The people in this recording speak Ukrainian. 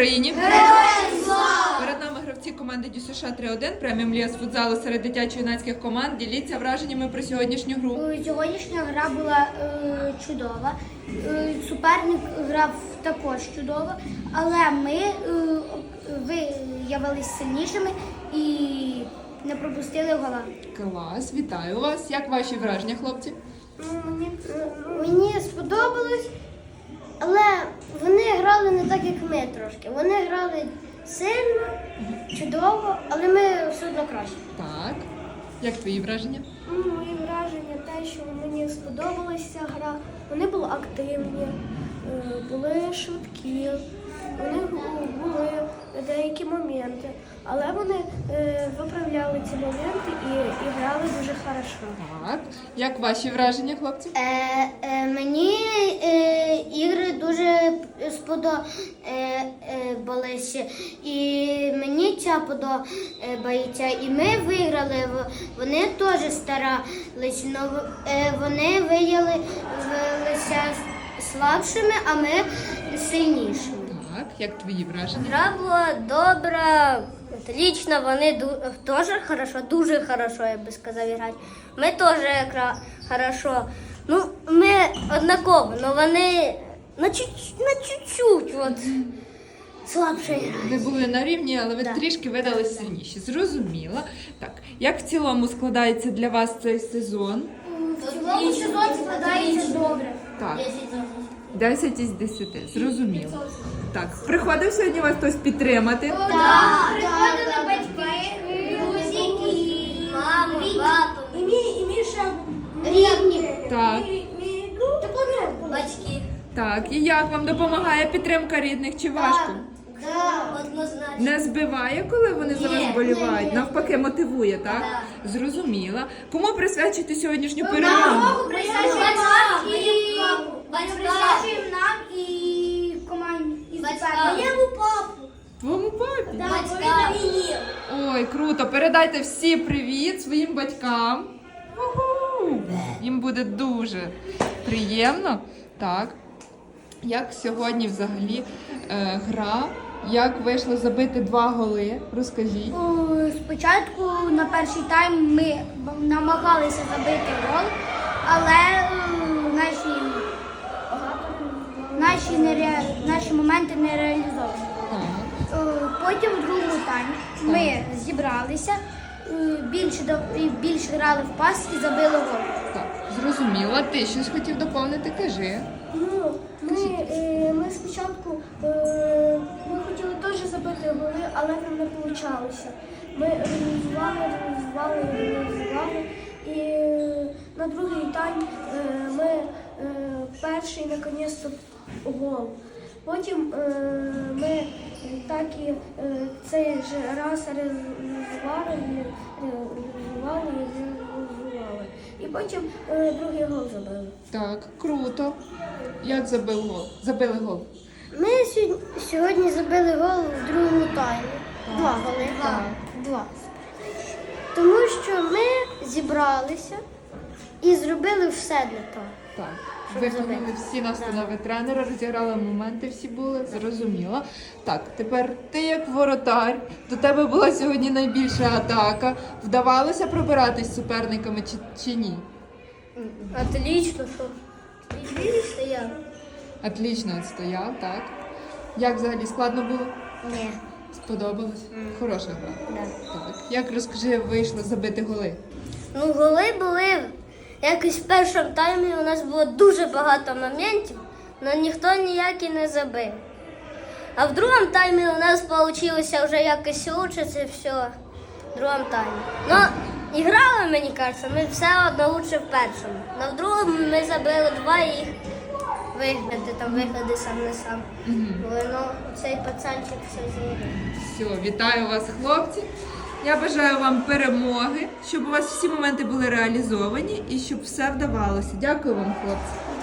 Україні! Перед нами гравці команди ДЮСШ 3-1, преміум ліс футзалу серед дитячо-юнацьких команд. Діліться враженнями про сьогодншню гру. Е, Сьогоднішня гра була е, чудова. Е, суперник грав також чудово, але ми е, виявилися сильнішими і не пропустили гола. Клас, вітаю вас. Як ваші враження, хлопці? Мені, мені сподобалось, але вони грали не так, як ми трошки. Вони грали сильно, чудово, але ми все одно краще. Так. Як твої враження? Ну, Мої враження те, що мені сподобалася гра. Вони були активні, е, були швидкі, вони були деякі моменти, але вони е, виправляли ці моменти і, і грали дуже хорошо. Так. Як ваші враження, хлопці? Е, е, мені е, ігри дуже сподобалися. І мені ця подобається. І ми виграли. Вони теж старалися, але вони виявилися слабшими, а ми сильнішими. Так. Як твої враження? Гра була добра, отлично, вони теж хорошо, дуже хорошо, я би сказав, грати. Ми теж хорошо. Ну, ми однаково, але вони на чуть на чуть-чуть от, слабше грають. Ви були на рівні, але ви Так. трішки видали сильніші. Зрозуміла. Так. Як в цілому складається для вас цей сезон? В цілому сезон складається добре. Так. 10 із 10. Зрозуміло. Так. Приходив сьогодні вас хтось підтримати? Приходили батьки, друзі, і мама, папа. І мій, і мій ще рідні. Так. Батьки. Так. І як вам допомагає підтримка рідних чи важко? Да, однозначно. Не збиває, коли вони за вас болівають? ні. Навпаки, мотивує, так? Так. Зрозуміла. Кому присвячити сьогоднішню перемогу? Присвячуємо нам і присвячуємо нам і команді. І Моєму папу. Твоєму папі? Батькам. Ой, круто. Передайте всі привіт своїм батькам. Уху. Їм буде дуже приємно. Так. Як сьогодні взагалі е, гра? Як вийшло забити два голи? Розкажіть. Спочатку на перший тайм ми намагалися забити гол, але е, наші, наші, нере... наші моменти не реалізовані. Так. Е, Другому таймі ми зібралися, е, більше, більше грали в пас і забили гол. Так, зрозуміла. Ти щось хотів доповнити, кажи. Ну, ми, е, ми спочатку е, ми хотіли теж забити голи, але нам не вийшло. Ми реалізували, реалізували, реалізували. І на другий тайм ми перший наконець-то гол. Потім е, ми так і е, цей же раз реалізували, реалізували, реалізували. І потім е, другий гол забили. Так, круто. Як забив гол? Забили гол. Ми сьогодні, забили гол в другому таймі. Два голи. Так. Два. Тому що ми зібралися і зробили все для того. Так. Щоб Виконали всі настанови тренера, розіграли моменти, всі були, зрозуміло. Так, тепер ти як воротар, до тебе була сьогодні найбільша атака. Вдавалося пробиратись з суперниками чи, чи ні? Отлично, що? Отлично я. Отлично відстояв, так. Як взагалі складно було? Ні. Сподобалось? Хороша гра. Да. Так. Як розкажи, вийшло забити голи? Ну, голи були. Якось в першому таймі у нас було дуже багато моментів, але ніхто ніякий не забив. А в другому таймі у нас вийшло вже якось лучше це все в другому таймі. Ну, і грали, мені кажеться, ми все одно лучше в першому. Но в другому ми забили два їх вигляди, там вигляди сам не сам. Були, ну, цей пацанчик все зробив. Все, вітаю вас, хлопці. Я бажаю вам перемоги, щоб у вас всі моменти були реалізовані і щоб все вдавалося. Дякую вам, хлопці.